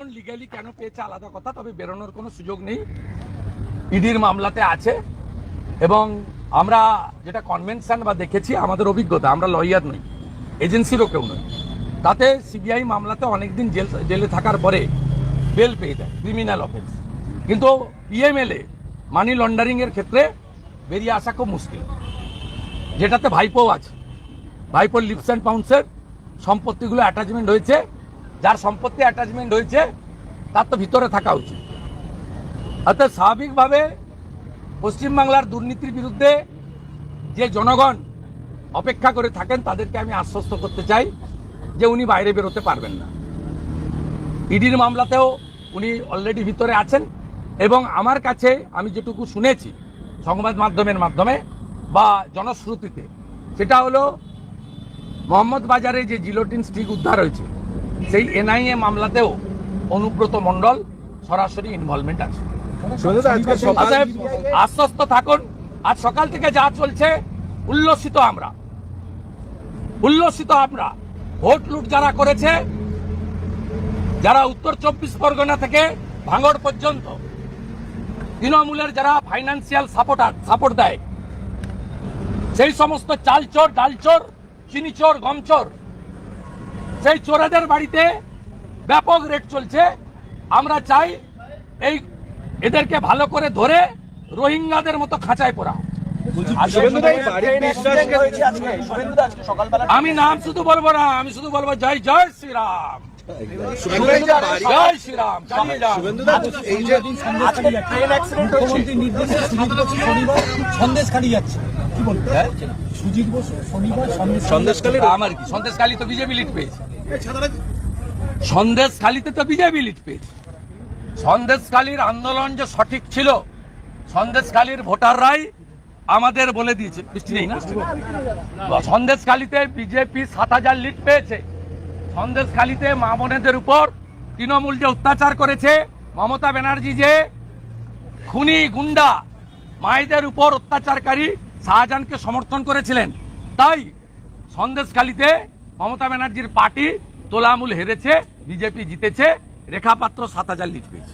Legally কেন পেয়েছে আলাদা কথা, তবে বেরোনোর কোনো সুযোগ নেই। ইডির মামলাতে আছে এবং আমরা যেটা কনভেনশন বা দেখেছি, আমাদের অভিজ্ঞতা, আমরা লয়ার নই এজেন্সিরও কেউ নই। তাতে সিবিআই মামলাতে অনেকদিন জেল, জেলে থাকার পরে বেল পেয়ে যায় ক্রিমিনাল অফেন্স কিন্তু পিএমএলএ মানি লন্ডারিংয়ের ক্ষেত্রে বেরিয়ে আসা খুব মুশকিল। যেটাতে ভাইপো আছে। ভাইপোর লিপস অ্যান্ড পাউন্সের সম্পত্তিগুলো অ্যাটাচমেন্ট হয়েছে। যার সম্পত্তি অ্যাটাচমেন্ট হয়েছে তার তো ভিতরে থাকা উচিত। অর্থাৎ স্বাভাবিকভাবে পশ্চিমবাংলার দুর্নীতির বিরুদ্ধে যে জনগণ অপেক্ষা করে থাকেন, তাদেরকে আমি আশ্বস্ত করতে চাই যে উনি বাইরে বেরোতে পারবেন না। ইডির মামলাতেও উনি অলরেডি ভিতরে আছেন এবং আমার কাছে আমি যেটুকু শুনেছি সংবাদ মাধ্যমের মাধ্যমে বা জনশ্রুতিতে, সেটা হলো মোহাম্মদ বাজারে যে জিলোটিন স্টিক উদ্ধার হয়েছে সেই এনআইএ মামলাতেও অনুব্রত মণ্ডল সরাসরি ইনভলভমেন্ট আছে। সকাল অতএব আশ্বস্ত থাকুন। আজ সকাল থেকে যা চলছে উল্লসিত আমরা। উল্লসিত আমরা। ভোট লুট যারা করেছে যারা উত্তর চব্বিশ পরগনা থেকে ভাঙড় পর্যন্ত তৃণমূলের যারা ফাইন্যান্সিয়াল সাপোর্টার সাপোর্ট দেয় সেই সমস্ত চাল চোর ডাল চোর চিনি চোর গম চোর সেই চোরাদের বাড়িতে ব্যাপক রেট চলছে। আমরা চাই এই এদেরকে ভালো করে ধরে রোহিঙ্গাদের মতো খাঁচায় পড়া। বিশ্বাসকে- আমি নাম শুধু বলব না আমি শুধু বলব জয় জয় শ্রীরাম। জয় শ্রীরাম খালি যাচ্ছে। কি বলব? সুজিত বসু শনিবার সন্দেশ আমার কি? সন্দেশখালী তো বিজেপি লিড পেয়েছে। সন্দেশখালীতে তো বিজেপি পেয়েছে। সন্দেশখালীর আন্দোলন যে সঠিক ছিল, সন্দেশখালীর ভোটাররাই আমাদের বলে দিয়েছে। বৃষ্টি নেই না? সন্দেশখালীতে বিজেপি সাত হাজার লিড পেয়েছে। সন্দেশখালীতে মা বোনেদের উপর তৃণমূল যে অত্যাচার করেছে, মমতা ব্যানার্জি যে খুনি, গুন্ডা, মায়েদের উপর অত্যাচারকারী শাহজাহানকে সমর্থন করেছিলেন। তাই সন্দেশখালীতে মমতা ব্যানার্জির পার্টি তোলামূল হেরেছে বিজেপি জিতেছে রেখা পাত্র সাত হাজার লিড পেয়েছে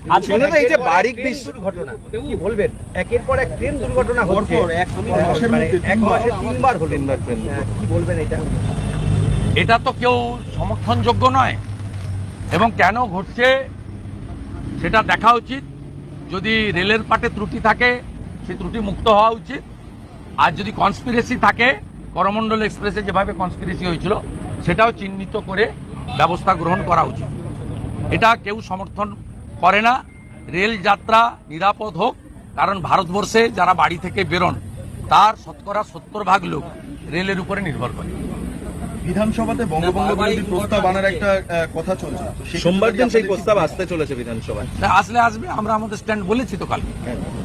এই যে বারিক বিশ্ব ঘটনা কি বলবেন? একের পর এক ট্রেন দুর্ঘটনা হচ্ছে। এক মাসে তিনবার। হলো। হ্যাঁ, কি বলবেন এটা? এটা তো কেউ সমর্থনযোগ্য নয়। এবং কেন ঘটছে সেটা দেখা উচিত। যদি রেলের পাটে ত্রুটি থাকে সেই ত্রুটি মুক্ত হওয়া উচিত। আর যদি কনস্পিরেসি থাকে করমণ্ডল এক্সপ্রেসে যেভাবে কনস্পিরেসি হয়েছিল সেটাও চিহ্নিত করে ব্যবস্থা গ্রহণ করা উচিত। এটা কেউ সমর্থন করে না। রেল যাত্রা নিরাপদ হোক কারণ ভারতবর্ষে যারা বাড়ি থেকে বেরোন তার শতকরা সত্তর ভাগ লোক রেলের উপরে নির্ভর করে। বিধানসভাতে বঙ্গবন্ধু বিরোধী প্রস্তাব আনার একটা কথা চলছে। সোমবার দিন সেই প্রস্তাব আসতে চলেছে বিধানসভায়। আসলে আসবে আমরা আমাদের স্ট্যান্ড বলেছি তো কালকে।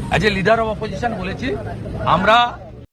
As a leader of opposition বলেছি আমরা